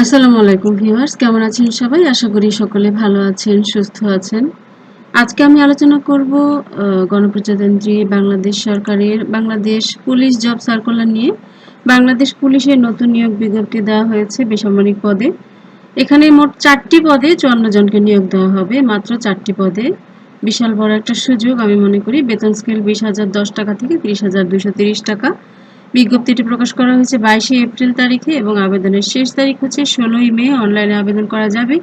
আসসালামু আলাইকুম ভিউয়ার্স, কেমন আছেন সবাই? আশা করি সকলে ভালো আছেন, সুস্থ আছেন। আজকে আমি আলোচনা করব গণপ্রজাতন্ত্রী বাংলাদেশ সরকারের বাংলাদেশ পুলিশ জব সার্কুলার নিয়ে। বাংলাদেশ পুলিশের নতুন নিয়োগ বিজ্ঞপ্তি দেওয়া হয়েছে বেসামরিক পদে। এখানে মোট চারটি পদে চুয়ান্ন জনকে নিয়োগ দেওয়া হবে, মাত্র চারটি পদে। বিশাল বড় একটা সুযোগ, আমি মনে করি, বেতন স্কেল বিশ হাজার দশ টাকা থেকে তিরিশ হাজার দুশো তিরিশ টাকা। বিজ্ঞপ্তিটি প্রকাশ করা হয়েছে বাইশে এপ্রিল তারিখে এবং আবেদনের শেষ তারিখ হচ্ছে ষোলোই মে। অনলাইনে আবেদন করা যাবে।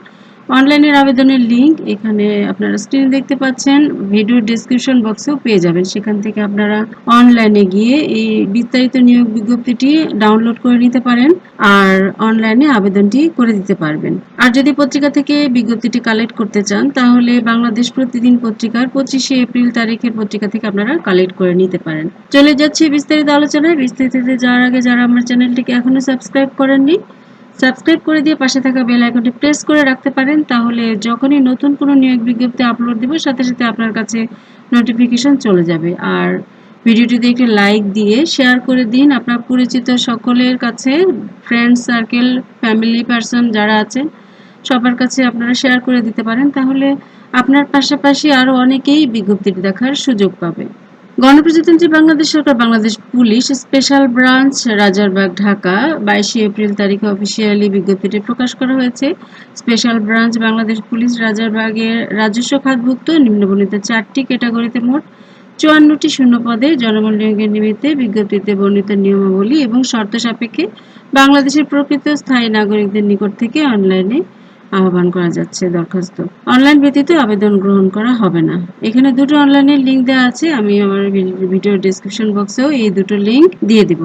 অনলাইনের আবেদনের লিঙ্ক এখানে আপনারা স্ক্রিনে দেখতে পাচ্ছেন। ভিডিও ডিসক্রিপশন বক্সেও পেয়ে যাবেন। সেখান থেকে আপনারা অনলাইনে গিয়ে এই বিস্তারিত নিয়োগ বিজ্ঞপ্তিটি ডাউনলোড করে নিতে পারেন আর অনলাইনে আবেদনটি করে দিতে পারবেন। আর যদি পত্রিকা থেকে বিজ্ঞপ্তিটি কালেক্ট করতে চান, তাহলে বাংলাদেশ প্রতিদিন পত্রিকার পঁচিশে এপ্রিল তারিখের পত্রিকা থেকে আপনারা কালেক্ট করে নিতে পারেন। চলে যাচ্ছি বিস্তারিত আলোচনায়। বিস্তারিত যাওয়ার আগে যারা আমার চ্যানেলটিকে এখনও সাবস্ক্রাইব করেননি সাবস্ক্রাইব করে দিয়ে পাশে থাকা বেল আইকনটি প্রেস করে রাখতে পারেন, তাহলে যখনই নতুন কোনো নিয়োগ বিজ্ঞপ্তি আপলোড দেব, সাথে সাথে আপনার কাছে নোটিফিকেশন চলে যাবে। আর ভিডিওটিতে একটি লাইক দিয়ে শেয়ার করে দিন। আপনার পরিচিত সকলের কাছে ফ্রেন্ড সার্কেল ফ্যামিলি পারসন যারা আছেন, সবার কাছে আপনারা শেয়ার করে দিতে পারেন, তাহলে আপনার পাশাপাশি আরও অনেকেই বিজ্ঞপ্তিটি দেখার সুযোগ পাবে। গণপ্রজাতন্ত্রী বাংলাদেশ সরকার, Bangladesh police special branch, Rajarbagh, Dhaka. বাইশে এপ্রিল তারিখে অফিসিয়ালি বিজ্ঞপ্তিটি প্রকাশ করা হয়েছে। স্পেশাল ব্রাঞ্চ বাংলাদেশ পুলিশ রাজারবাগের রাজস্ব খাতভুক্ত নিম্নবর্ণিত চারটি ক্যাটাগরিতে মোট চুয়ান্নটি শূন্য পদে জনবল নিয়োগের নিমিত্তে বিজ্ঞপ্তিতে বর্ণিত নিয়মাবলী এবং শর্ত সাপেক্ষে বাংলাদেশের প্রকৃত স্থায়ী নাগরিকদের নিকট থেকে অনলাইনে আহ্বান করা যাচ্ছে দরখাস্ত। অনলাইন ব্যতীত আবেদন গ্রহণ করা হবে না। এখানে দুটো অনলাইনের লিংক দেওয়া আছে। আমি আমার ভিডিও ডিসক্রিপশন বক্সেও এই দুটো লিংক দিয়ে দিব।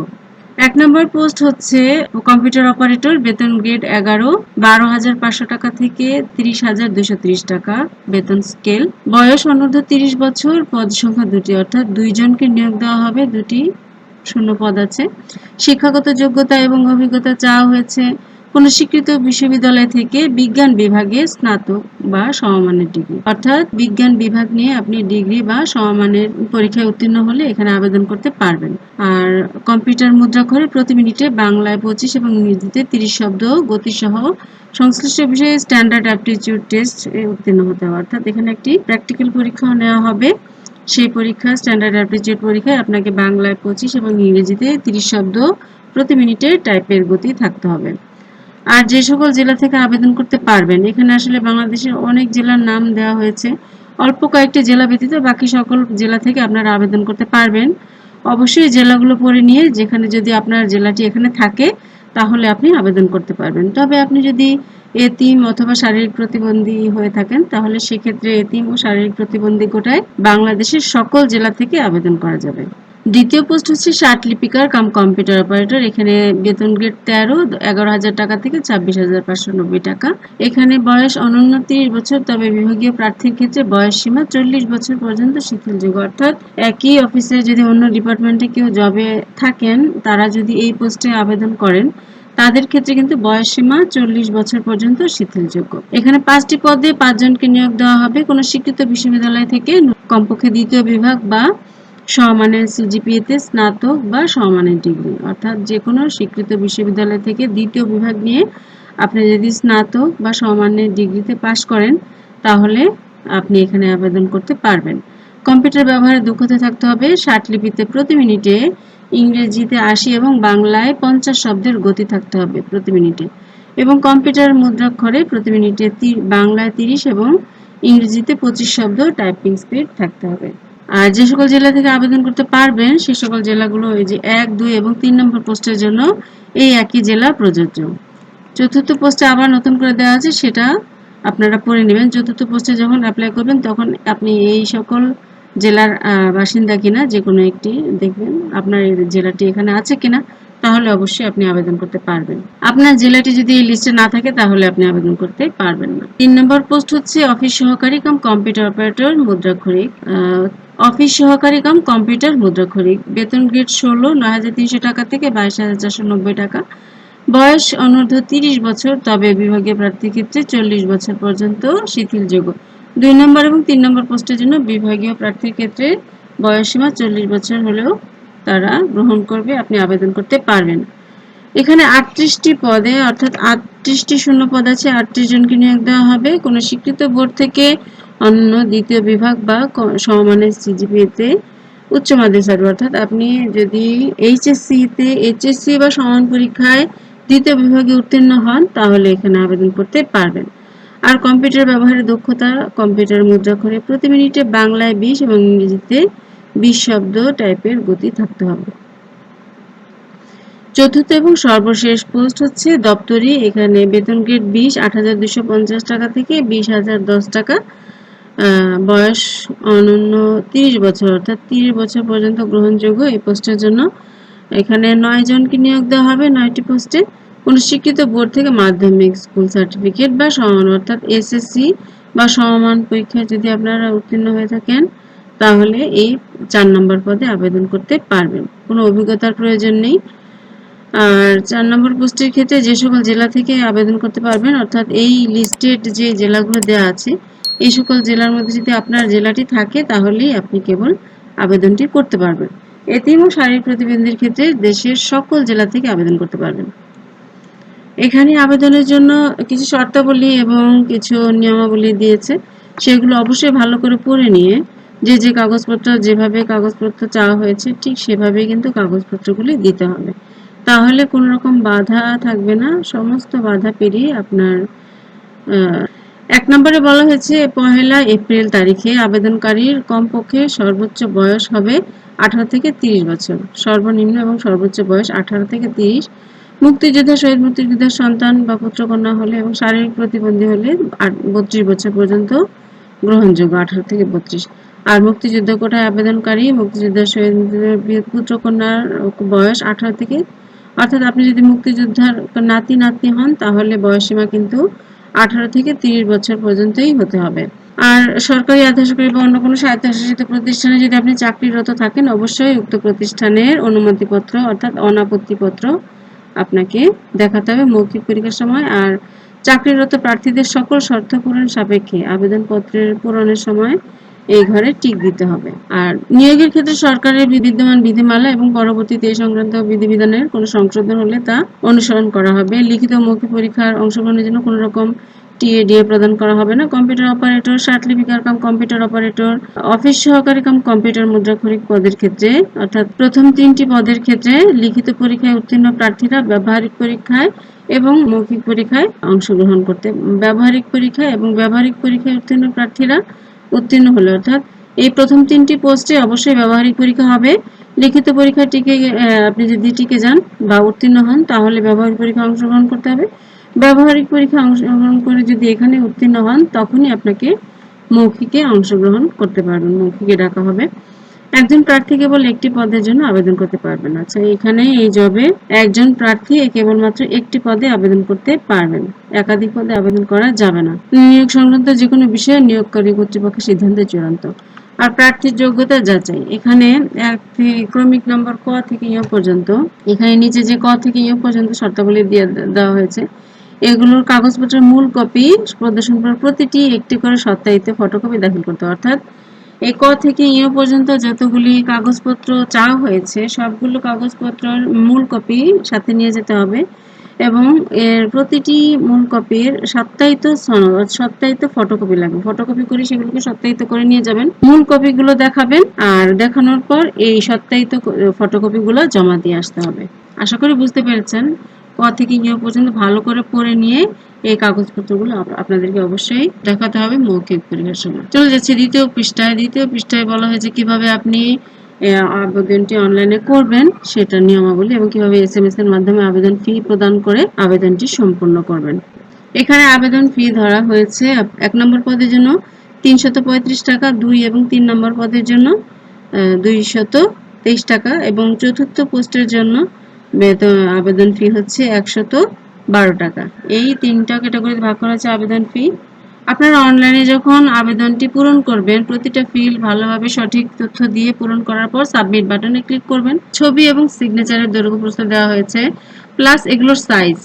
এক নম্বর পোস্ট হচ্ছে কম্পিউটার অপারেটর বেতন গ্রেড এগারো, বারো হাজার পাঁচশো টাকা থেকে তিরিশ হাজার দুশো তিরিশ টাকা বেতন স্কেল বয়স অনূর্ধ্ব তিরিশ বছর, পদ সংখ্যা দুটি, অর্থাৎ দুইজনকে নিয়োগ দেওয়া হবে। দুটি শূন্য পদ আছে। শিক্ষাগত যোগ্যতা এবং অভিজ্ঞতা চাওয়া হয়েছে। কোন স্বীকৃত বিশ্ববিদ্যালয় থেকে বিজ্ঞান বিভাগে স্নাতক বা সমমানের ডিগ্রি। অর্থাৎ বিজ্ঞান বিভাগ নিয়ে আপনি ডিগ্রি বা সমমানের পরীক্ষায় উত্তীর্ণ হলে এখানে আবেদন করতে পারবেন। আর কম্পিউটার মুদ্রাক্ষরে প্রতি মিনিটে বাংলায় পঁচিশ এবং ইংরেজিতে তিরিশ শব্দ গতিসহ সংশ্লিষ্ট বিষয়ে স্ট্যান্ডার্ড অ্যাপটিটিউড টেস্ট উত্তীর্ণ হতে হবে। অর্থাৎ এখানে একটি প্র্যাকটিক্যাল পরীক্ষাও নেওয়া হবে। সেই পরীক্ষা, স্ট্যান্ডার্ড অ্যাপটিটিউড পরীক্ষায় আপনাকে বাংলায় পঁচিশ এবং ইংরেজিতে তিরিশ শব্দ প্রতি মিনিটে টাইপের গতি থাকতে হবে। আর যে সকল জেলা থেকে আবেদন করতে পারবেন, এখানে আসলে বাংলাদেশের অনেক জেলার নাম দেওয়া হয়েছে। অল্প কয়েকটি জেলা ব্যতীত বাকি সকল জেলা থেকে আপনারা আবেদন করতে পারবেন। অবশ্যই জেলাগুলো পড়ে নিয়ে যেখানে যদি আপনার জেলাটি এখানে থাকে, তাহলে আপনি আবেদন করতে পারবেন। তবে আপনি যদি এতিম অথবা শারীরিক প্রতিবন্ধী হয়ে থাকেন, তাহলে সেক্ষেত্রে এতিম ও শারীরিক প্রতিবন্ধী কোটায় বাংলাদেশের সকল জেলা থেকে আবেদন করা যাবে। দ্বিতীয় পোস্ট হচ্ছে ষাট লিপিকার কাম কম্পিউটার অপারেটর। এখানে বেতন গ্রেড তেরো, এগারো হাজার টাকা থেকে ছাব্বিশ হাজার পাঁচশো নব্বই টাকা। এখানে বয়স অনন্য তিরিশ বছর, তবে বিভাগীয় প্রার্থীর ক্ষেত্রে বয়স সীমা চল্লিশ বছর পর্যন্ত শিথিল শিথিলযোগ্য অর্থাৎ একই অফিসে যদি অন্য ডিপার্টমেন্টে কেউ জবে থাকেন, তারা যদি এই পোস্টে আবেদন করেন, তাদের ক্ষেত্রে কিন্তু বয়স সীমা চল্লিশ বছর পর্যন্ত শিথিলযোগ্য এখানে পাঁচটি পদে পাঁচজনকে নিয়োগ দেওয়া হবে। কোনো স্বীকৃত বিশ্ববিদ্যালয় থেকে কমপক্ষে দ্বিতীয় বিভাগ বা সমমানের সিজিপিএতে স্নাতক বা সমমানের ডিগ্রি, অর্থাৎ যে কোনো স্বীকৃত বিশ্ববিদ্যালয় থেকে দ্বিতীয় বিভাগ নিয়ে আপনি যদি স্নাতক বা সমমানের ডিগ্রিতে পাশ করেন, তাহলে আপনি এখানে আবেদন করতে পারবেন। কম্পিউটার ব্যবহারে দক্ষতা থাকতে হবে। ষাট লিপিতে প্রতি মিনিটে ইংরেজিতে আশি এবং বাংলায় পঞ্চাশ শব্দের গতি থাকতে হবে প্রতি মিনিটে। এবং কম্পিউটার মুদ্রাক্ষরে প্রতি মিনিটে বাংলায় তিরিশ এবং ইংরেজিতে পঁচিশ শব্দ টাইপিং স্পিড থাকতে হবে। আর যে সকল জেলা থেকে আবেদন করতে পারবেন, সে সকল জেলাগুলো এই যে এক, দুই এবং তিন নম্বর পোস্টের জন্য এই একই জেলা প্রযোজ্য। চতুর্থ পোস্টে আবার নতুন করে দেওয়া আছে, সেটা আপনারা পড়ে নেবেন। চতুর্থ পোস্টে যখন অ্যাপ্লাই করবেন, তখন আপনি এই সকল জেলার বাসিন্দা কিনা, যে কোনো একটি দেখবেন আপনার জেলাটি এখানে আছে কিনা। তাহলে অবশ্যই আপনি আবেদন করতে পারবেন। আপনার জেলাটি যদি এই লিস্টে না থাকে, তাহলে আপনি আবেদন করতে পারবেন না। তিন নম্বর পোস্ট হচ্ছে, অফিস সহকারী কাম কম্পিউটার অপারেটর মুদ্রাক্ষরিক অফিস সহকারী কাম কম্পিউটার মুদ্রাক্ষরিক বেতন গ্রেড ষোলো, নয় হাজার তিনশো টাকা থেকে বাইশ হাজার চারশো নব্বই টাকা। বয়স অনূর্ধ্ব তিরিশ বছর, তবে বিভাগীয় প্রার্থীর ক্ষেত্রে চল্লিশ বছর পর্যন্ত শিথিলযোগ্য। দুই নম্বর এবং তিন নম্বর পোস্টের জন্য বিভাগীয় প্রার্থীর ক্ষেত্রে বয়সসীমা চল্লিশ বছর হলেও তারা গ্রহণ করবে, আপনি আবেদন করতে পারবেন। এখানে আটত্রিশটি পদে, অর্থাৎ আটত্রিশটি শূন্য পদ আছে, আটত্রিশ জনকে নিয়োগ দেওয়া হবে। কোনো স্বীকৃত বোর্ড থেকে অন্য দ্বিতীয় বিভাগ বা সমমানের সিজিপিএতে উচ্চ মাধ্যমিক অর্থাৎ আপনি যদি এইচএসসি তে এইচএসসি বা সমান পরীক্ষায় দ্বিতীয় বিভাগে উত্তীর্ণ হন, তাহলে এখানে আবেদন করতে পারবেন। আর কম্পিউটার ব্যবহারের দক্ষতা, কম্পিউটার মুদ্রাক্ষরে প্রতি মিনিটে বাংলায় বিশ এবং ইংরেজিতে বিশ শব্দ টাইপের গতি থাকতে হবে। চতুর্থ এবং সর্বশেষ পোস্ট হচ্ছে দপ্তরি, এখানে বেতন গ্রেড বিশ, আট হাজার দুশো পঞ্চাশ টাকা থেকে বিশ হাজার দশ টাকা বয়স অনন্য তিরিশ বছর, অর্থাৎ তিরিশ বছর পর্যন্ত গ্রহণযোগ্য এই পোস্টের জন্য। এখানে নয় জনকে নিয়োগ দেওয়া হবে নয়টি পোস্টে। কোনো স্বীকৃত বোর্ড থেকে মাধ্যমিক স্কুল সার্টিফিকেট বা সমান, অর্থাৎ এসএসসি বা সমমান পরীক্ষায় যদি আপনারা উত্তীর্ণ হয়ে থাকেন তাহলে এই চার নম্বর পদে আবেদন করতে পারবেন। কোনো অভিজ্ঞতার প্রয়োজন নেই। আর চার নম্বর পোস্টের ক্ষেত্রে যে সকল জেলা থেকে আবেদন করতে পারবেন, অর্থাৎ এই লিস্টেড যে জেলাগুলো দেওয়া আছে, এই সকল জেলার মধ্যে যদি আপনার জেলাটি থাকে, তাহলেই আপনি কেবল আবেদনটি করতে পারবেন। এতিম ও শারীরিক প্রতিবন্ধীর ক্ষেত্রে দেশের সকল জেলা থেকে আবেদন করতে পারবেন। এখানে আবেদনের জন্য কিছু শর্তাবলী এবং কিছু নিয়মাবলী দিয়েছে। সেগুলো অবশ্যই ভালো করে পড়ে নিয়ে যে যে কাগজপত্র, যেভাবে কাগজপত্র চাওয়া হয়েছে, ঠিক সেভাবে কিন্তু কাগজপত্রগুলি দিতে হবে। তাহলে কোনো রকম বাধা থাকবে না। সমস্ত বাধা পেরিয়ে আপনার এক নম্বরে বলা হয়েছে, পহেলা এপ্রিল তারিখে আবেদনকারীর কমপক্ষে সর্বোচ্চ বয়স হবে আঠারো থেকে তিরিশ বছর। সর্বনিম্ন এবং সর্বোচ্চ বয়স আঠারো থেকে তিরিশ। মুক্তিযোদ্ধা, শহীদ মুক্তিযোদ্ধার সন্তান বা পুত্রকন্যা হলে এবং শারীরিক প্রতিবন্ধী হলে বত্রিশ বছর পর্যন্ত গ্রহণযোগ্য আঠারো থেকে বত্রিশ। আর মুক্তিযুদ্ধ কোটায় আবেদনকারী মুক্তিযোদ্ধা শহীদ মুক্তিযোদ্ধার পুত্রকন্যার বয়স আঠারো থেকে, অর্থাৎ আপনি যদি মুক্তিযোদ্ধার নাতি, নাতনি হন, তাহলে বয়সীমা কিন্তু আঠারো থেকে তিরিশ বছর পর্যন্তই হতে হবে। আর সরকারি আধা সরকারি বা অন্য কোনো স্বায়ত্তশাসিত প্রতিষ্ঠানে যদি আপনি চাকরিরত থাকেন, অবশ্যই উক্ত প্রতিষ্ঠানের অনুমতিপত্র, অর্থাৎ অনাপত্তিপত্র আপনাকে দেখাতে হবে মৌখিক পরীক্ষার সময়। আর চাকরিরত প্রার্থীদের সকল শর্ত পূরণ সাপেক্ষে আবেদনপত্রের পূরণের সময় এই ঘরে টিক দিতে হবে। আর নিয়োগের ক্ষেত্রে সরকারের বিদ্যমান বিধিমালা এবং পরবর্তীতে এই সংক্রান্ত বিধিবিধানের কোনো সংশোধন হলে তা অনুসরণ করা হবে। লিখিত মৌখিক পরীক্ষার অংশগ্রহণের জন্য কোনো রকম টিএডিএ প্রদান করা হবে না। কম্পিউটার অপারেটর সার্টিফিকার কাম কম্পিউটার অপারেটর, অফিস সহকারী কাম কম্পিউটার মুদ্রাক্ষরিক পদের ক্ষেত্রে, অর্থাৎ প্রথম তিনটি পদের ক্ষেত্রে লিখিত পরীক্ষায় উত্তীর্ণ প্রার্থীরা ব্যবহারিক পরীক্ষায় এবং মৌখিক পরীক্ষায় অংশগ্রহণ করতে, ব্যবহারিক পরীক্ষা এবং ব্যবহারিক পরীক্ষায় উত্তীর্ণ প্রার্থীরা উত্তীর্ণ হলে। অর্থাৎ এই প্রথম তিনটি পোস্টে অবশ্যই ব্যবহারিক পরীক্ষা হবে। লিখিত পরীক্ষা টিকে আপনি যদি টিকে যান বা উত্তীর্ণ হন, তাহলে ব্যবহারিক পরীক্ষা অংশগ্রহণ করতে হবে। ব্যবহারিক পরীক্ষা অংশগ্রহণ করে যদি এখানে উত্তীর্ণ হন, তখনই আপনাকে মৌখিকে অংশগ্রহণ করতে পারবেন। মৌখিকে ডাকা হবে। একজন প্রার্থী কেবল একটি পদের জন্য আবেদন করতে পারবেন আচ্ছা এখানে এই জবে একজন প্রার্থী কেবলমাত্র একটি পদে আবেদন করতে পারবেন একাধিক পদে আবেদন করা যাবে না। নিয়োগ সংক্রান্ত যে কোনো বিষয়ে নিয়োগকারী কর্তৃপক্ষের সিদ্ধান্ত চূড়ান্ত। আর প্রার্থীর যোগ্যতা যাচাই। এখানে ক্রমিক নম্বর ক থেকে ইয় পর্যন্ত, এখানে নিচে যে ক থেকে ইয় পর্যন্ত শর্তাবলী দিয়ে দেওয়া হয়েছে, এগুলোর কাগজপত্রের মূল কপি প্রদর্শন করার প্রতিটি একটি করে সত্যায়িত ফটোকপি দাখিল করতে অর্থাৎ এই ক থেকে ইয়ে পর্যন্ত যতগুলি কাগজপত্র চাওয়া হয়েছে, সবগুলো কাগজপত্রের মূল কপি সাথে নিয়ে যেতে হবে এবং এর প্রতিটি মূল কপির সত্যায়িত সনদ, সত্যায়িত ফটোকপি লাগবে। ফটোকপি করে সেগুলোকে সত্যায়িত করে নিয়ে যাবেন। মূল কপিগুলো দেখাবেন আর দেখানোর পর এই সত্যায়িত ফটোকপিগুলো জমা দিয়ে আসতে হবে। আশা করি বুঝতে পেরেছেন। ক থেকে ইয়ে পর্যন্ত ভালো করে পড়ে নিয়ে এই কাগজপত্রগুলো আপ- আপনাদেরকে অবশ্যই দেখাতে হবে মৌখিক পরীক্ষার সময়। চলে যাচ্ছে দ্বিতীয় পৃষ্ঠায়। দ্বিতীয় পৃষ্ঠায় বলা হয়েছে কীভাবে আপনি আবেদনটি অনলাইনে করবেন সেটা নিয়মাবলী এবং কীভাবে এসএমএস এর মাধ্যমে আবেদন ফি প্রদান করে আবেদনটি সম্পূর্ণ করবেন। এখানে আবেদন ফি ধরা হয়েছে এক নম্বর পদের জন্য তিনশত পঁয়ত্রিশ টাকা, দুই এবং তিন নম্বর পদের জন্য দুইশত তেইশ টাকা এবং চতুর্থ পোস্টের জন্য বেতন, আবেদন ফি হচ্ছে একশত বারো টাকা। এই তিনটা ক্যাটাগরিতে ভাগ করা হচ্ছে আবেদন ফি আপনারা অনলাইনে যখন আবেদনটি পূরণ করবেন, প্রতিটা ফিল্ড ভালোভাবে সঠিক তথ্য দিয়ে পূরণ করার পর সাবমিট বাটনে ক্লিক করবেন। ছবি এবং সিগনেচারের দৈর্ঘ্য প্রস্থ দেওয়া হয়েছে প্লাস এগুলোর সাইজ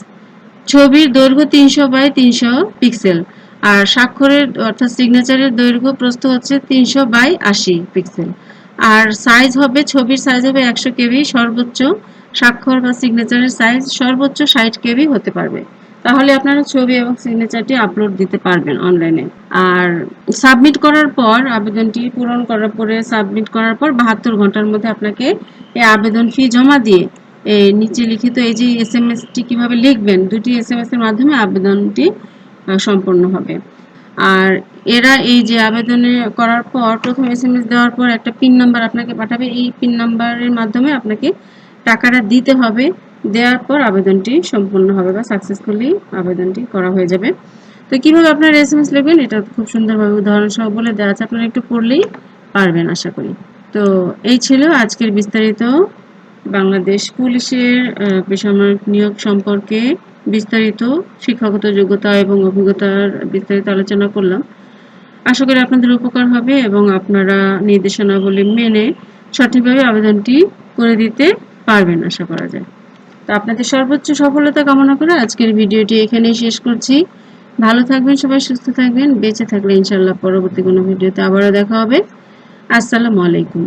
ছবির দৈর্ঘ্য তিনশো বাই তিনশো পিক্সেল আর স্বাক্ষরের, অর্থাৎ সিগনেচারের দৈর্ঘ্য প্রস্থ হচ্ছে তিনশো বাই আশি পিক্সেল আর সাইজ হবে, ছবির সাইজ হবে একশো কেবি, সর্বোচ্চ স্বাক্ষর বা সিগনেচারের সাইজ সর্বোচ্চ ষাট কেবি হতে পারবে। তাহলে আপনারা ছবি এবং সিগনেচারটি আপলোড দিতে পারবেন অনলাইনে আর সাবমিট করার পর, আবেদনটি পূরণ করার পরে সাবমিট করার পর বাহাত্তর ঘণ্টার মধ্যে আপনাকে এই আবেদন ফি জমা দিয়ে নিচে লিখিত এই যে এস এম এসটি কীভাবে লিখবেন, দুটি এস এম এস এর মাধ্যমে আবেদনটি সম্পন্ন হবে। আর এরা এই যে আবেদনে করার পর প্রথম এস এম এস দেওয়ার পর একটা পিন নাম্বার আপনাকে পাঠাবে। এই পিন নাম্বারের মাধ্যমে আপনাকে টাকাটা দিতে হবে। দেওয়ার পর আবেদনটি সম্পূর্ণ হবে বা সাকসেসফুলি আবেদনটি করা হয়ে যাবে। তো কীভাবে আপনারা এস এম এস লিখবেন এটা খুব সুন্দরভাবে উদাহরণ সহ বলে দেওয়া আছে। আপনারা একটু পড়লেই পারবেন, আশা করি। তো এই ছিল আজকের বিস্তারিত বাংলাদেশ পুলিশের পেশামূলক নিয়োগ সম্পর্কে বিস্তারিত শিক্ষাগত যোগ্যতা এবং অভিজ্ঞতার বিস্তারিত আলোচনা করলাম। আশা করি আপনাদের উপকার হবে এবং আপনারা নির্দেশনাবলী মেনে সঠিকভাবে আবেদনটি করে দিতে পারবেন আশা করা যায়। তো আপনাদের সর্বোচ্চ সফলতা কামনা করে আজকের ভিডিওটি এখানেই শেষ করছি। ভালো থাকবেন সবাই, সুস্থ থাকবেন, বেঁচে থাকলে ইনশাল্লাহ পরবর্তী কোনো ভিডিওতে আবারও দেখা হবে। আসসালামু আলাইকুম।